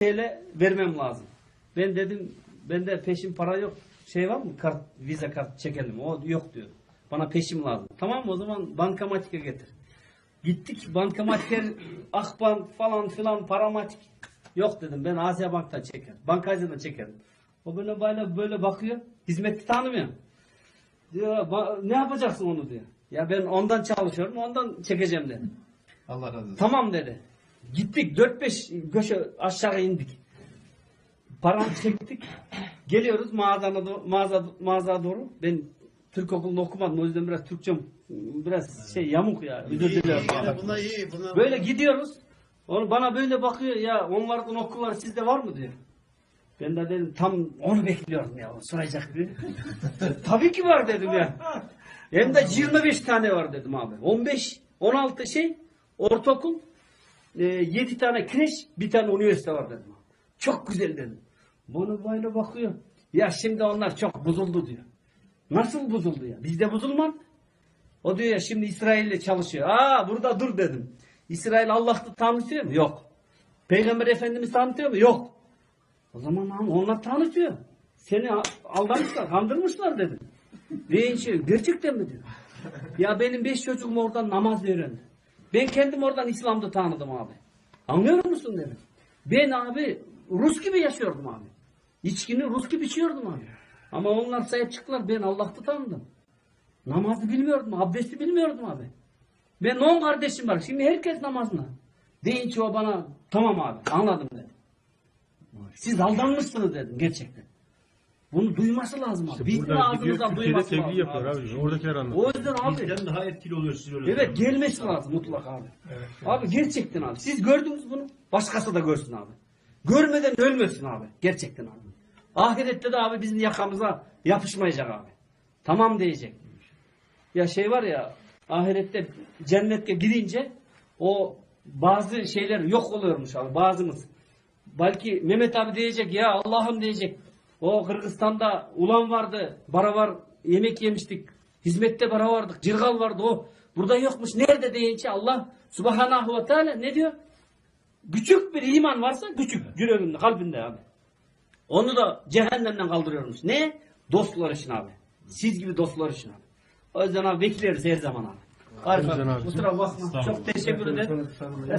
TL vermem lazım. Ben dedim bende peşin para yok. Şey var mı? Kart, vize kart çekelim. O yok diyor. Bana peşim lazım. Tamam mı? O zaman bankamatik'e getir. Gittik bankamatik'e Akbank falan filan paramatik. Yok dedim ben Asya Bank'tan çekerim. Bankacıdan çekerim. O böyle böyle böyle bakıyor. Hizmetli tanımıyor. Diyor "Ba- ne yapacaksın onu diyor. Ya ben ondan çalışıyorum ondan çekeceğim dedim. Allah razı olsun. Tamam dedi. Gittik 4-5 köşe aşağı indik. Paramı çektik. Geliyoruz mağazana do- mağaza mağazaya doğru. Ben Türk okulunda okumadım. O yüzden biraz Türkçem biraz şey yamuk ya. Özür dilerim. iyi, Bunlar iyi. Bunlar Böyle gidiyoruz. Onu bana böyle bakıyor ya onlardan okullar sizde var mı diyor. Ben de dedim tam onu bekliyorum ya o soracak bir. Tabii ki var dedim ya. Hem de 25 tane var dedim abi. 15, 16 şey ortaokul, e, 7 tane kreş, bir tane üniversite var dedim. Çok güzel dedim. Bana böyle bakıyor. Ya şimdi onlar çok bozuldu diyor. Nasıl bozuldu ya? Bizde bozulmaz. O diyor ya şimdi İsrail'le çalışıyor. Aa burada dur dedim. İsrail Allah'ı tanıtıyor mu? Yok. Peygamber Efendimiz tanıtıyor mu? Yok. O zaman onlar tanıtıyor. Seni aldamışlar, kandırmışlar dedim. Deyince gerçekten mi diyor. Ya benim beş çocuğum oradan namaz öğrendi. Ben kendim oradan İslam'da tanıdım abi. Anlıyor musun dedim. Ben abi Rus gibi yaşıyordum abi. İçkini Rus gibi içiyordum abi. Ama onlar sahip çıktılar. Ben Allah'ta tanıdım. Namazı bilmiyordum. Abdesti bilmiyordum abi. Ben on kardeşim var. Şimdi herkes namazına. Deyince o bana tamam abi anladım dedi. Siz aldanmışsınız dedim gerçekten. Bunu duyması lazım abi. Bizim Burada gidiyor ağzımızdan Türkiye'de duyması tebliğ lazım yapıyor abi. abi. Oradakiler anlatıyor. O yüzden abi. Bizden daha etkili oluyor siz öyle. Evet gelmesi lazım mutlaka abi. Abi gerçekten abi. Siz gördünüz bunu. Başkası da görsün abi. Görmeden ölmesin abi. Gerçekten abi. Ahirette de abi bizim yakamıza yapışmayacak abi. Tamam diyecek. Ya şey var ya ahirette cennette girince o bazı şeyler yok oluyormuş abi bazımız. Belki Mehmet abi diyecek ya Allah'ım diyecek. O Kırgızistan'da ulan vardı, bara var, yemek yemiştik. Hizmette bara vardık, cirgal vardı o. Burada yokmuş. Nerede deyince Allah subhanahu ve teala ne diyor? Küçük bir iman varsa küçük yüreğinde, kalbinde abi. Onu da cehennemden kaldırıyormuş. Ne? Dostlar için abi. Siz gibi dostlar için abi. O yüzden abi bekleriz her zaman abi. Harika. Kusura bakma. Çok teşekkür ederim. Estağfurullah.